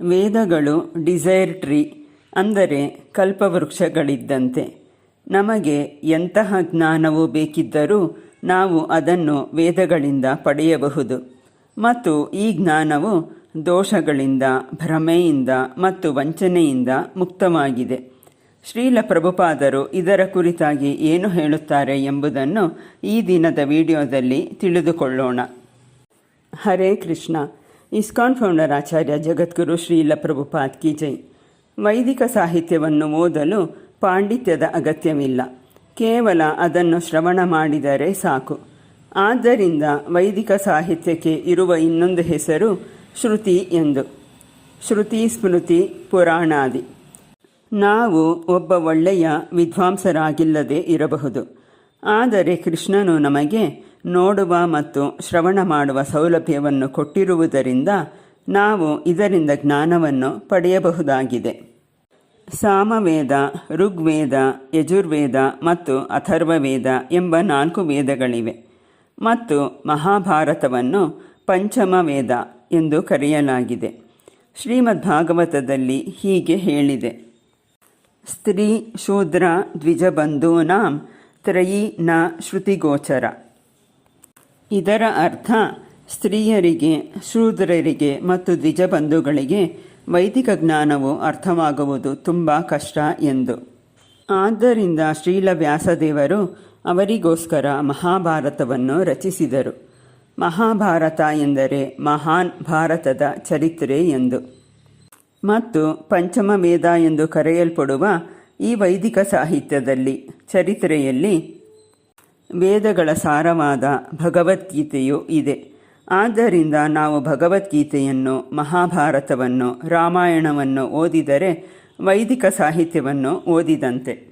ವೇದಗಳು desire tree ಅಂದರೆ ಕಲ್ಪವೃಕ್ಷಗಳಿದ್ದಂತೆ. ನಮಗೆ ಎಂತಹ ಜ್ಞಾನವು ಬೇಕಿದ್ದರೂ ನಾವು ಅದನ್ನು ವೇದಗಳಿಂದ ಪಡೆಯಬಹುದು. ಮತ್ತು ಈ ಜ್ಞಾನವು ದೋಷಗಳಿಂದ, ಭ್ರಮೆಯಿಂದ ಮತ್ತು ವಂಚನೆಯಿಂದ ಮುಕ್ತವಾಗಿದೆ. ಶ್ರೀಲ ಪ್ರಭುಪಾದರು ಇದರ ಕುರಿತಾಗಿ ಏನು ಹೇಳುತ್ತಾರೆ ಎಂಬುದನ್ನು ಈ ದಿನದ ವಿಡಿಯೋದಲ್ಲಿ ತಿಳಿದುಕೊಳ್ಳೋಣ. ಹರೇ ಕೃಷ್ಣ. ಇಸ್ಕಾನ್ ಫೌಂಡರ್ ಆಚಾರ್ಯ ಜಗದ್ಗುರು ಶ್ರೀಲ ಪ್ರಭುಪಾದ್ ಕಿ ಜೈ. ವೈದಿಕ ಸಾಹಿತ್ಯವನ್ನು ಓದಲು ಪಾಂಡಿತ್ಯದ ಅಗತ್ಯವಿಲ್ಲ. ಕೇವಲ ಅದನ್ನು ಶ್ರವಣ ಮಾಡಿದರೆ ಸಾಕು. ಆದ್ದರಿಂದ ವೈದಿಕ ಸಾಹಿತ್ಯಕ್ಕೆ ಇರುವ ಇನ್ನೊಂದು ಹೆಸರು ಶ್ರುತಿ ಎಂದು. ಶ್ರುತಿ ಸ್ಮೃತಿ ಪುರಾಣಾದಿ. ನಾವು ಒಬ್ಬ ಒಳ್ಳೆಯ ವಿದ್ವಾಂಸರಾಗಿಲ್ಲದೆ ಇರಬಹುದು. ಆದರೆ ಕೃಷ್ಣನು ನಮಗೆ ನೋಡುವ ಮತ್ತು ಶ್ರವಣ ಮಾಡುವ ಸೌಲಭ್ಯವನ್ನು ಕೊಟ್ಟಿರುವುದರಿಂದ ನಾವು ಇದರಿಂದ ಜ್ಞಾನವನ್ನು ಪಡೆಯಬಹುದಾಗಿದೆ. ಸಾಮವೇದ, ಋಗ್ವೇದ, ಯಜುರ್ವೇದ ಮತ್ತು ಅಥರ್ವವೇದ ಎಂಬ ನಾಲ್ಕು ವೇದಗಳಿವೆ. ಮತ್ತು ಮಹಾಭಾರತವನ್ನು ಪಂಚಮ ವೇದ ಎಂದು ಕರೆಯಲಾಗಿದೆ. ಶ್ರೀಮದ್ ಭಾಗವತದಲ್ಲಿ ಹೀಗೆ ಹೇಳಿದೆ. ಸ್ತ್ರೀ ಶೂದ್ರ ದ್ವಿಜಬಂಧೂನಾಂ ತ್ರಯೀ ನ ಶ್ರುತಿಗೋಚರ. ಇದರ ಅರ್ಥ ಸ್ತ್ರೀಯರಿಗೆ, ಶೂದ್ರರಿಗೆ ಮತ್ತು ದ್ವಿಜಬಂಧುಗಳಿಗೆ ವೈದಿಕ ಜ್ಞಾನವು ಅರ್ಥವಾಗುವುದು ತುಂಬ ಕಷ್ಟ ಎಂದು. ಆದ್ದರಿಂದ ಶ್ರೀಲ ವ್ಯಾಸದೇವರು ಅವರಿಗೋಸ್ಕರ ಮಹಾಭಾರತವನ್ನು ರಚಿಸಿದರು. ಮಹಾಭಾರತ ಎಂದರೆ ಮಹಾನ್ ಭಾರತದ ಚರಿತ್ರೆ ಎಂದು. ಮತ್ತು ಪಂಚಮ ವೇದ ಎಂದು ಕರೆಯಲ್ಪಡುವ ಈ ವೈದಿಕ ಸಾಹಿತ್ಯದಲ್ಲಿ, ಚರಿತ್ರೆಯಲ್ಲಿ ವೇದಗಳ ಸಾರವಾದ ಭಗವದ್ಗೀತೆಯು ಇದೆ. ಆದ್ದರಿಂದ ನಾವು ಭಗವದ್ಗೀತೆಯನ್ನು, ಮಹಾಭಾರತವನ್ನು, ರಾಮಾಯಣವನ್ನು ಓದಿದರೆ ವೈದಿಕ ಸಾಹಿತ್ಯವನ್ನು ಓದಿದಂತೆ.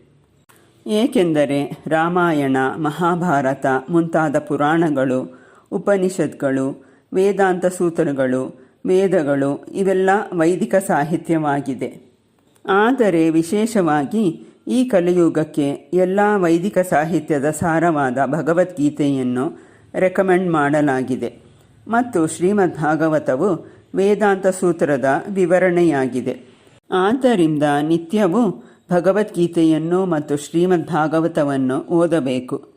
ಏಕೆಂದರೆ ರಾಮಾಯಣ, ಮಹಾಭಾರತ ಮುಂತಾದ ಪುರಾಣಗಳು, ಉಪನಿಷತ್ಗಳು, ವೇದಾಂತ ಸೂತ್ರಗಳು, ವೇದಗಳು ಇವೆಲ್ಲ ವೈದಿಕ ಸಾಹಿತ್ಯವಾಗಿದೆ. ಆದರೆ ವಿಶೇಷವಾಗಿ ಈ ಕಲಿಯುಗಕ್ಕೆ ಎಲ್ಲ ವೈದಿಕ ಸಾಹಿತ್ಯದ ಸಾರವಾದ ಭಗವದ್ಗೀತೆಯನ್ನು ರೆಕಮೆಂಡ್ ಮಾಡಲಾಗಿದೆ. ಮತ್ತು ಶ್ರೀಮದ್ ಭಾಗವತವು ವೇದಾಂತ ಸೂತ್ರದ ವಿವರಣೆಯಾಗಿದೆ. ಆದ್ದರಿಂದ ನಿತ್ಯವೂ ಭಗವದ್ಗೀತೆಯನ್ನು ಮತ್ತು ಶ್ರೀಮದ್ ಭಾಗವತವನ್ನು ಓದಬೇಕು.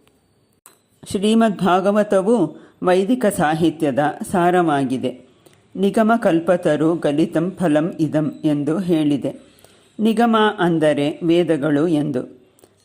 ಶ್ರೀಮದ್ ಭಾಗವತವು ವೈದಿಕ ಸಾಹಿತ್ಯದ ಸಾರವಾಗಿದೆ. ನಿಗಮ ಕಲ್ಪತರು ಗಲಿತಂ ಫಲಂ ಇದಂ ಎಂದು ಹೇಳಿದೆ. ನಿಗಮ ಅಂದರೆ ವೇದಗಳು ಎಂದು.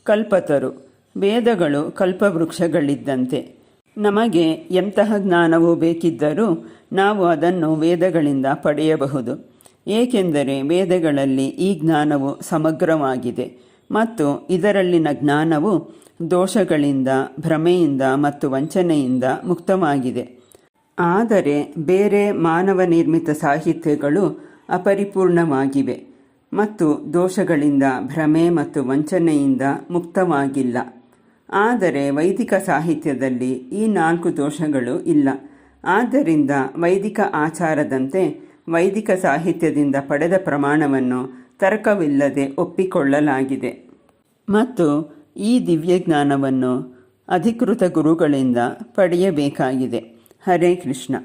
ಕಲ್ಪತರು, ವೇದಗಳು ಕಲ್ಪವೃಕ್ಷಗಳಿದ್ದಂತೆ. ನಮಗೆ ಎಂತಹ ಜ್ಞಾನವು ಬೇಕಿದ್ದರೂ ನಾವು ಅದನ್ನು ವೇದಗಳಿಂದ ಪಡೆಯಬಹುದು. ಏಕೆಂದರೆ ವೇದಗಳಲ್ಲಿ ಈ ಜ್ಞಾನವು ಸಮಗ್ರವಾಗಿದೆ ಮತ್ತು ಇದರಲ್ಲಿನ ಜ್ಞಾನವು ದೋಷಗಳಿಂದ, ಭ್ರಮೆಯಿಂದ ಮತ್ತು ವಂಚನೆಯಿಂದ ಮುಕ್ತವಾಗಿದೆ. ಆದರೆ ಬೇರೆ ಮಾನವ ನಿರ್ಮಿತ ಸಾಹಿತ್ಯಗಳು ಅಪರಿಪೂರ್ಣವಾಗಿವೆ. ಮತ್ತು ದೋಷಗಳಿಂದ ಭ್ರಮೆ ಮತ್ತು ವಂಚನೆಯಿಂದ ಮುಕ್ತವಾಗಿಲ್ಲ. ಆದರೆ ವೈದಿಕ ಸಾಹಿತ್ಯದಲ್ಲಿ ಈ ನಾಲ್ಕು ದೋಷಗಳು ಇಲ್ಲ. ಆದ್ದರಿಂದ ವೈದಿಕ ಆಚಾರದಂತೆ ವೈದಿಕ ಸಾಹಿತ್ಯದಿಂದ ಪಡೆದ ಪ್ರಮಾಣವನ್ನು ತರ್ಕವಿಲ್ಲದೆ ಒಪ್ಪಿಕೊಳ್ಳಲಾಗಿದೆ. ಮತ್ತು ಈ ದಿವ್ಯಜ್ಞಾನವನ್ನು ಅಧಿಕೃತ ಗುರುಗಳಿಂದ ಪಡೆಯಬೇಕಾಗಿದೆ. ಹರೇ ಕೃಷ್ಣ.